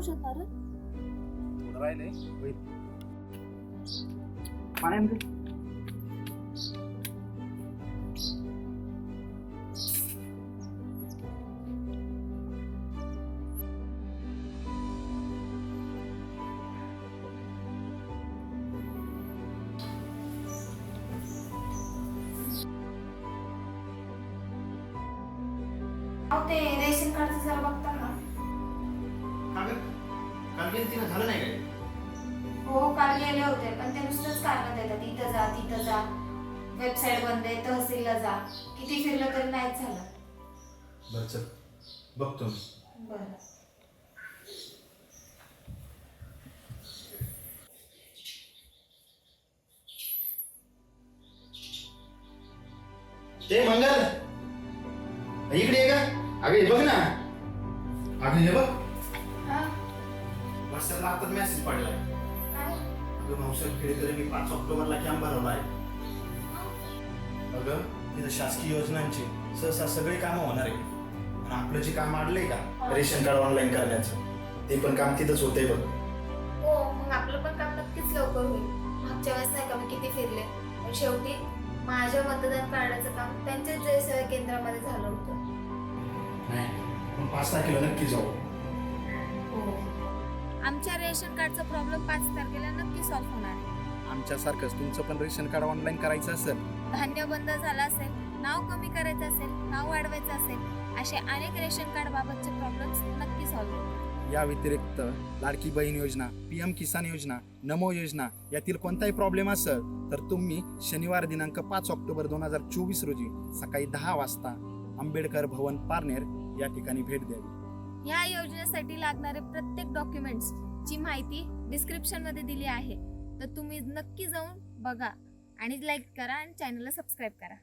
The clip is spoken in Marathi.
औषध मार थोडं राहिलंय होईल. अहो ते रेशन कार्डचं जरा बघता. तिनं झालं नाही काय? हो काल गेले होते पण ते नुसतंच कारण देतात इथं जा तिथं जा. वेबसाईट बंद आहे तहसीलला जा. किती फिरलं तरी नाहीच झालं. बरं चल. बघतो मी. बरं. ते मंगल? इकडे ये का अगं हे बघ ना. अगं हे बघ. हा? व्हॉट्सअपला आताच मेसेज पडलाय. अगं भाऊसाहेब खेडेकर मी पाच ऑक्टोबरला कॅम्प भरवला आहे अगं तिथं शासकीय योजनांची सहसा सगळे कामं होणार आहे आणि आपलं जे काम अडलंय का रेशन कार्ड ऑनलाईन करण्याचं ते पण काम तिथंच होतंय बघ. हो मग आपलं पण काम नक्कीच लवकर होईल. मागच्या वेळेस नाही का मी किती फिरले? पण शेवटी माझ्या मतदान कार्डाचं काम त्यांच्याच जयसेवा केंद्रामध्ये झालं होतं. नाही पण पाच तारखेला नक्की जाऊ. हो. आमच्या रेशन कार्डचा प्रॉब्लेम पाच तारखेला नक्की सॉल्व्ह होणार आहे. आमच्यासारखंच तुमचं पण रेशन कार्ड ऑनलाईन करायचं असेल. धान्य बंद झालं असेल नाव कमी करायचं असेल नाव वाढवायचं असेल असे अनेक रेशन कार्ड बाबतचे प्रॉब्लेम्स नक्की सॉल्व्ह होतील या व्यतिरिक्त लाडकी बहीण योजना पी एम किसान योजना नमो योजना यातील कोणताही प्रॉब्लेम असेल तर तुम्ही शनिवार दिनांक पाच ऑक्टोबर दोन हजार चोवीस रोजी सकाळी दहा वाजता आंबेडकर भवन पारनेर या ठिकाणी भेट द्यावी. ह्या योजनेसाठी लागणारे प्रत्येक डॉक्युमेंट्स ची माहिती डिस्क्रिप्शनमध्ये दिली आहे. तर तुम्ही नक्की जाऊन बघा आणि लाईक करा आणि चॅनलला सबस्क्राईब करा.